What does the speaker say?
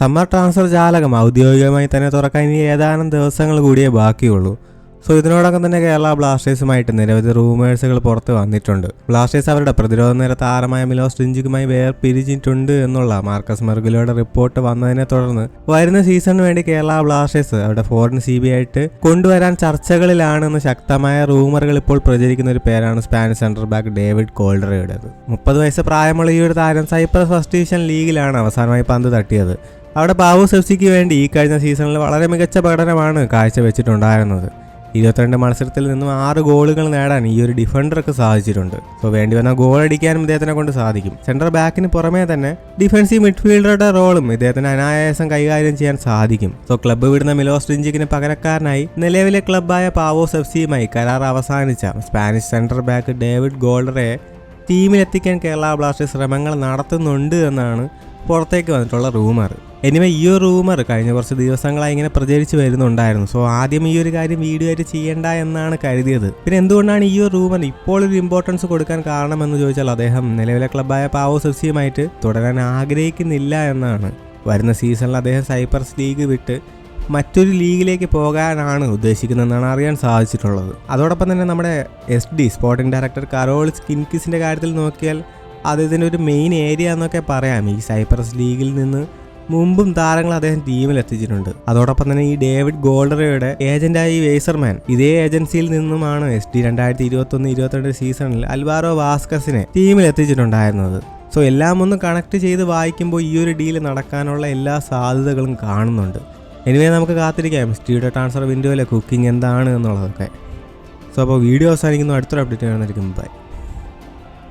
Summer transfer ജാലകം ഔദ്യോഗികമായി തന്നെ തുറക്കാൻ ഇനി ഏതാനും ദിവസങ്ങൾ കൂടിയേ ബാക്കിയുള്ളൂ. സോ ഇതിനോടകം തന്നെ കേരള ബ്ലാസ്റ്റേഴ്സുമായിട്ട് നിരവധി റൂമേഴ്സുകൾ പുറത്ത് വന്നിട്ടുണ്ട്. ബ്ലാസ്റ്റേഴ്സ് അവരുടെ പ്രതിരോധ നിര താരമായ മിലോസ് വേർ വേർപിരിഞ്ഞിട്ടുണ്ട് എന്നുള്ള മാർക്കസ് മെർഗുലയുടെ റിപ്പോർട്ട് വന്നതിനെ തുടർന്ന് വരുന്ന സീസണിന് വേണ്ടി കേരള ബ്ലാസ്റ്റേഴ്സ് അവരുടെ ഫോറിൻ സി ബി ആയിട്ട് കൊണ്ടുവരാൻ ചർച്ചകളിലാണെന്ന് ശക്തമായ റൂമറുകൾ ഇപ്പോൾ പ്രചരിക്കുന്ന ഒരു പേരാണ് സ്പാനിഷ് സെന്റർ ബാക്ക് ഡേവിഡ് കോൾഡറയുടേത് മുപ്പത് വയസ്സ് പ്രായമുള്ള ഈ ഒരു താരം സൈപ്രസ് ഫസ്റ്റ് ഡിവിഷൻ ലീഗിലാണ് അവസാനമായി പന്ത് തട്ടിയത്. അവിടെ പാവൂസ് എഫ് സിക്ക് വേണ്ടി ഈ കഴിഞ്ഞ സീസണിൽ വളരെ മികച്ച പ്രകടനമാണ് കാഴ്ചവെച്ചിട്ടുണ്ടായിരുന്നത്. ഇരുപത്തിരണ്ട് മത്സരത്തിൽ നിന്നും ആറ് ഗോളുകൾ നേടാൻ ഈ ഒരു ഡിഫൻഡർക്ക് സാധിച്ചിട്ടുണ്ട്. സോ വേണ്ടി വന്ന ഗോൾ അടിക്കാനും ഇദ്ദേഹത്തിനെ കൊണ്ട് സാധിക്കും. സെൻട്രൽ ബാക്കിന് പുറമേ തന്നെ ഡിഫൻസീവ് മിഡ്ഫീൽഡറുടെ റോളും ഇദ്ദേഹത്തിന് അനായാസം കൈകാര്യം ചെയ്യാൻ സാധിക്കും. സോ ക്ലബ്ബ് വിടുന്ന മിലോസ് ഡിഞ്ചിക്കിന് പകരക്കാരനായി നിലവിലെ ക്ലബ്ബായ പാവോസ് എഫ് സിയുമായി കരാർ അവസാനിച്ച സ്പാനിഷ് സെൻട്രൽ ബാക്ക് ഡേവിഡ് ഗോൾഡറെ ടീമിലെത്തിക്കാൻ കേരള ബ്ലാസ്റ്റേഴ്സ് ശ്രമങ്ങൾ നടത്തുന്നുണ്ട് എന്നാണ് പുറത്തേക്ക് വന്നിട്ടുള്ള റൂമർ എനിവേ ഈ ഒരു റൂമർ കഴിഞ്ഞ കുറച്ച് ദിവസങ്ങളായി ഇങ്ങനെ പ്രചരിച്ച് വരുന്നുണ്ടായിരുന്നു. സോ ആദ്യം ഈ ഒരു കാര്യം വീഡിയോ ആയിട്ട് ചെയ്യേണ്ട എന്നാണ് കരുതിയത്. പിന്നെ എന്തുകൊണ്ടാണ് ഈ ഒരു റൂമർ ഇപ്പോൾ ഒരു ഇമ്പോർട്ടൻസ് കൊടുക്കാൻ കാരണമെന്ന് ചോദിച്ചാൽ അദ്ദേഹം നിലവിലെ ക്ലബ്ബായ പാവോ എഫ് തുടരാൻ ആഗ്രഹിക്കുന്നില്ല എന്നാണ്. വരുന്ന സീസണിൽ അദ്ദേഹം സൈപ്രസ് ലീഗ് വിട്ട് മറ്റൊരു ലീഗിലേക്ക് പോകാനാണ് ഉദ്ദേശിക്കുന്നതെന്നാണ് അറിയാൻ സാധിച്ചിട്ടുള്ളത്. അതോടൊപ്പം തന്നെ നമ്മുടെ S D sporting director Karol സ്കിൻകിസിന്റെ കാര്യത്തിൽ നോക്കിയാൽ അത് ഇതിന്റെ ഒരു മെയിൻ ഏരിയ എന്നൊക്കെ പറയാം. ഈ സൈപ്രസ് ലീഗിൽ നിന്ന് മുമ്പും താരങ്ങൾ അദ്ദേഹം ടീമിൽ എത്തിച്ചിട്ടുണ്ട്. അതോടൊപ്പം തന്നെ ഈ ഡേവിഡ് ഗോൾഡറയുടെ ഏജന്റായി വേസർമാൻ ഇതേ ഏജൻസിയിൽ നിന്നുമാണ് എസ് ഡി രണ്ടായിരത്തി ഇരുപത്തി ഒന്ന് ഇരുപത്തിരണ്ട് സീസണിൽ അൽവാരോ വാസ്കസിനെ ടീമിൽ എത്തിച്ചിട്ടുണ്ടായിരുന്നത്. സോ എല്ലാം ഒന്ന് കണക്ട് ചെയ്ത് വായിക്കുമ്പോൾ ഈ ഒരു ഡീൽ നടക്കാനുള്ള എല്ലാ സാധ്യതകളും കാണുന്നുണ്ട്. എനിവേ നമുക്ക് കാത്തിരിക്കാം. ടിയുടെ ട്രാൻസ്ഫർ വിൻഡോയിലെ കുക്കിംഗ് എന്താണ് എന്നുള്ളതൊക്കെ. സോ അപ്പോൾ വീഡിയോ അവസാനിക്കുന്നു. അടുത്തൊരു അപ്ഡേറ്റ് കാണുന്നതായിരിക്കും. ബൈ